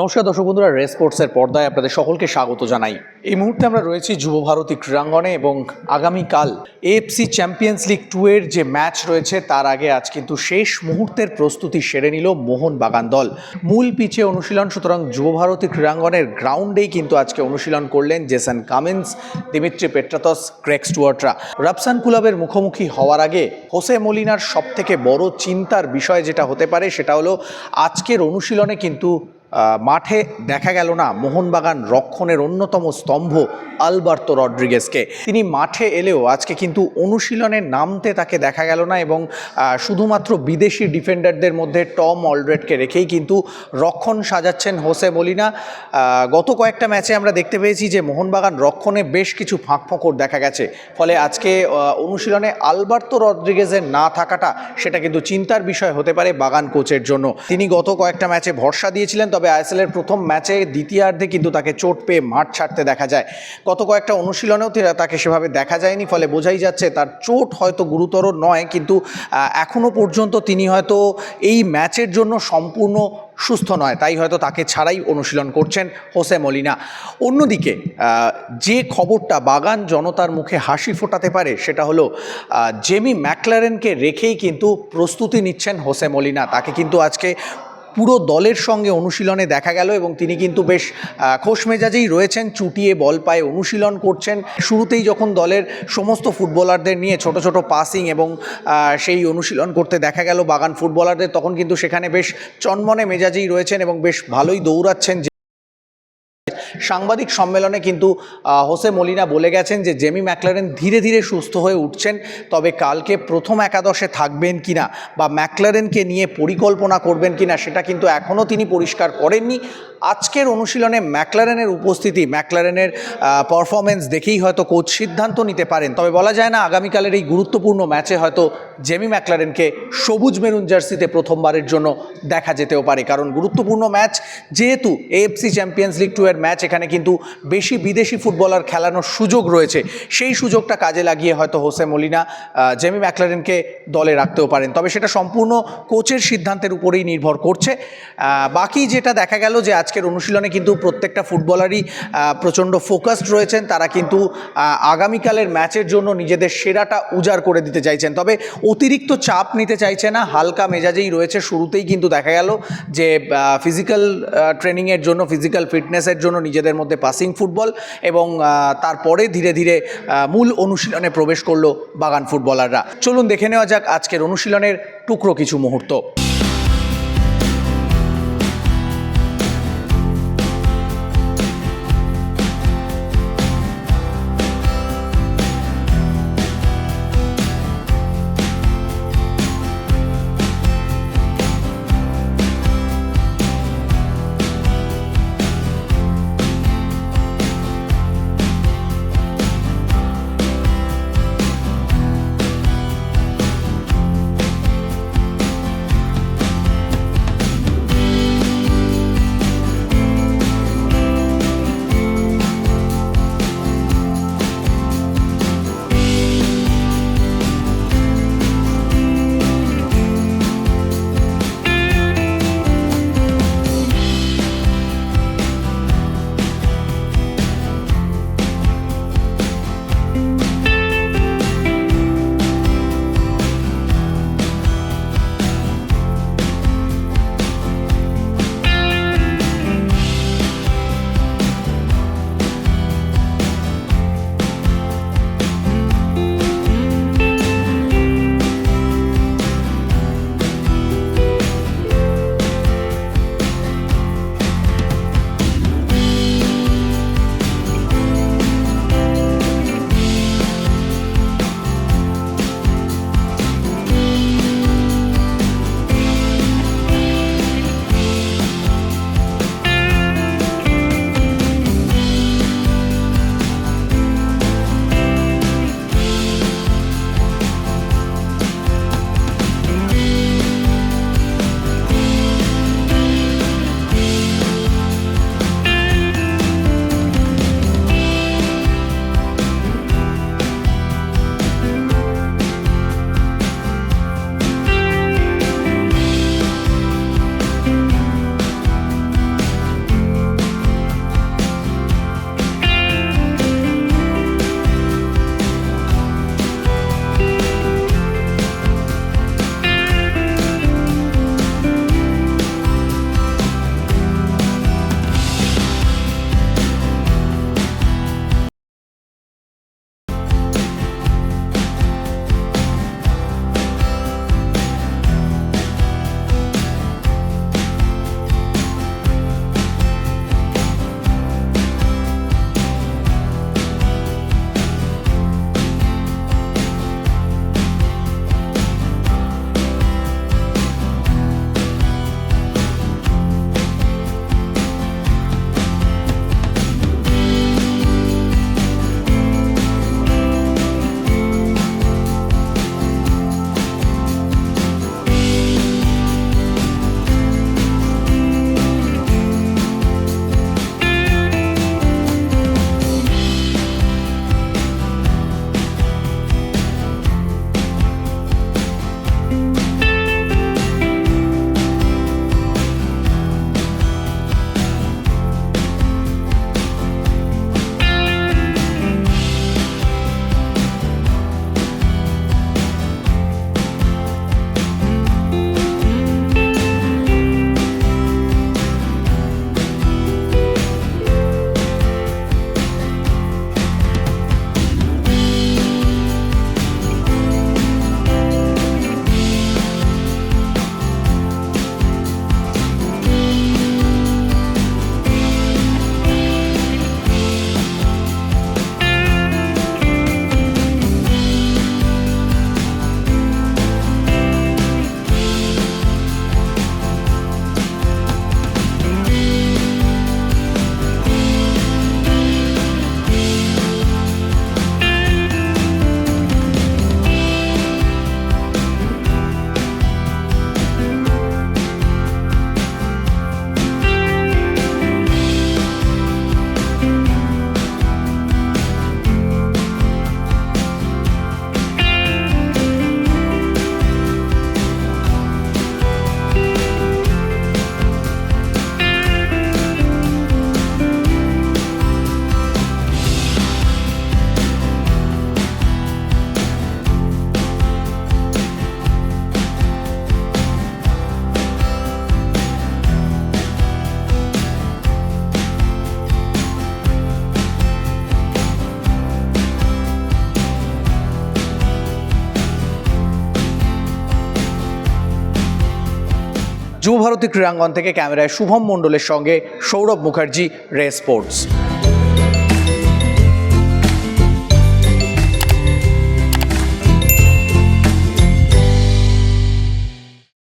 নমস্কার দর্শক বন্ধুরা, রেস স্পোর্টসের পর্দায় আপনাদের সকলকে স্বাগত জানাই। এই মুহূর্তে আমরা রয়েছি যুব ভারতী ক্রীড়াঙ্গনে এবং আগামীকাল এএফসি চ্যাম্পিয়ন্স লিগ টু এর যে ম্যাচ রয়েছে, তার আগে আজ কিন্তু শেষ মুহূর্তের প্রস্তুতি সেরে নিল মোহন বাগান দল। মূল পিচে অনুশীলন, সুতরাং যুব ভারতী ক্রীড়াঙ্গনের গ্রাউন্ডেই কিন্তু আজকে অনুশীলন করলেন Jason Cummings, Dimitri Petratos Greg স্টুয়ার্টরা। রাপসান কুলাবের মুখোমুখি হওয়ার আগে হোসে মলিনার সবথেকে বড় চিন্তার বিষয় যেটা হতে পারে, সেটা হলো আজকের অনুশীলনে কিন্তু মাঠে দেখা গেল না, মোহনবাগান রক্ষণের অন্যতম স্তম্ভ আলবার্তো রড্রিগেসকে তিনি মাঠে এলেও আজকে কিন্তু অনুশীলনে নামতে তাকে দেখা গেল না এবং শুধুমাত্র বিদেশি ডিফেন্ডারদের মধ্যে টম অলরেডকে রেখেই কিন্তু রক্ষণ সাজাচ্ছেন হোসে মলিনা। গত কয়েকটা ম্যাচে আমরা দেখতে পেয়েছি যে মোহনবাগান রক্ষণে বেশ কিছু ফাঁক ফোঁকর দেখা গেছে। ফলে আজকে অনুশীলনে আলবার্তো রড্রিগেজের না থাকাটা সেটা কিন্তু চিন্তার বিষয় হতে পারে বাগান কোচের জন্য। তিনি গত কয়েকটা ম্যাচে ভরসা দিয়েছিলেন তবে আইএসএল এর প্রথম ম্যাচে দ্বিতীয়ার্ধে কিন্তু তাকে চোট পেয়ে মাঠ ছাড়তে দেখা যায়। গত কয়েকটা অনুশীলনেও তাকে সেভাবে দেখা যায়নি ফলে বোঝাই যাচ্ছে তার চোট হয়তো গুরুতর নয় কিন্তু আহ, এখনও পর্যন্ত তিনি হয়তো এই ম্যাচের জন্য সম্পূর্ণ সুস্থ নয় তাই হয়তো তাকে ছাড়াই অনুশীলন করছেন হোসে মলিনা। অন্যদিকে যে খবরটা বাগান জনতার মুখে হাসি ফোটাতে পারে সেটা হলো জেমি ম্যাকলারেনকে রেখেই কিন্তু প্রস্তুতি নিচ্ছেন হোসে মলিনা। তাকে কিন্তু আজকে পুরো দলের সঙ্গে অনুশীলনে দেখা গেল এবং তিনি কিন্তু বেশ খোশ মেজাজেই রয়েছেন, চুটিয়ে বল পায়ে অনুশীলন করছেন। শুরুতেই যখন দলের সমস্ত ফুটবলারদের নিয়ে ছোট ছোট পাসিং এবং সেই অনুশীলন করতে দেখা গেল বাগান ফুটবলারদের, তখন কিন্তু সেখানে বেশ চনমনে মেজাজেই রয়েছেন এবং বেশ ভালোই দৌড়াচ্ছেন সাংবাদিক সম্মেলনে কিন্তু হোসে মলিনা বলে গেছেন যে, জেমি ম্যাকলারেন ধীরে ধীরে সুস্থ হয়ে উঠছেন, তবে কালকে প্রথম একাদশে থাকবেন কি না বা ম্যাকলারেনকে নিয়ে পরিকল্পনা করবেন কিনা সেটা কিন্তু এখনও তিনি পরিষ্কার করেননি। আজকের অনুশীলনে ম্যাকলারেনের উপস্থিতি, ম্যাকলারেনের পারফরমেন্স দেখেই হয়তো কোচ সিদ্ধান্ত নিতে পারেন। তবে বলা যায় না, আগামীকালের এই গুরুত্বপূর্ণ ম্যাচে হয়তো জেমি ম্যাকলারেনকে সবুজ মেরুন জার্সিতে প্রথমবারের জন্য দেখা যেতেও পারে। কারণ গুরুত্বপূর্ণ ম্যাচ, যেহেতু এএফসি চ্যাম্পিয়ন্স লিগ টু এর ম্যাচ এখানে কিন্তু বেশি বিদেশি ফুটবলার খেলানোর সুযোগ রয়েছে। সেই সুযোগটা কাজে লাগিয়ে হয়তো হোসে মলিনা জেমি ম্যাকলারেনকে দলে রাখতেও পারেন। তবে সেটা সম্পূর্ণ কোচের সিদ্ধান্তের উপরেই নির্ভর করছে। বাকি যেটা দেখা গেল যে আজকের অনুশীলনে কিন্তু প্রত্যেকটা ফুটবলারই প্রচণ্ড ফোকাসড রয়েছেন। তারা কিন্তু আগামীকালের ম্যাচের জন্য নিজেদের সেরাটা উজাড় করে দিতে চাইছেন। তবে অতিরিক্ত চাপ নিতে চাইছে না, হালকা মেজাজেই রয়েছে। শুরুতেই কিন্তু দেখা গেল যে ফিজিক্যাল ট্রেনিংয়ের জন্য ফিজিক্যাল ফিটনেসের জন্য নিজেদের মধ্যে পাসিং ফুটবল এবং তারপরে ধীরে ধীরে মূল অনুশীলনে প্রবেশ করল বাগান ফুটবলাররা চলুন দেখে নেওয়া যাক আজকের অনুশীলনের টুকরো কিছু মুহূর্ত। যুবভারতী ক্রীড়াঙ্গন থেকে ক্যামেরায় শুভম মণ্ডলের সঙ্গে সৌরভ মুখার্জি রে স্পোর্টস।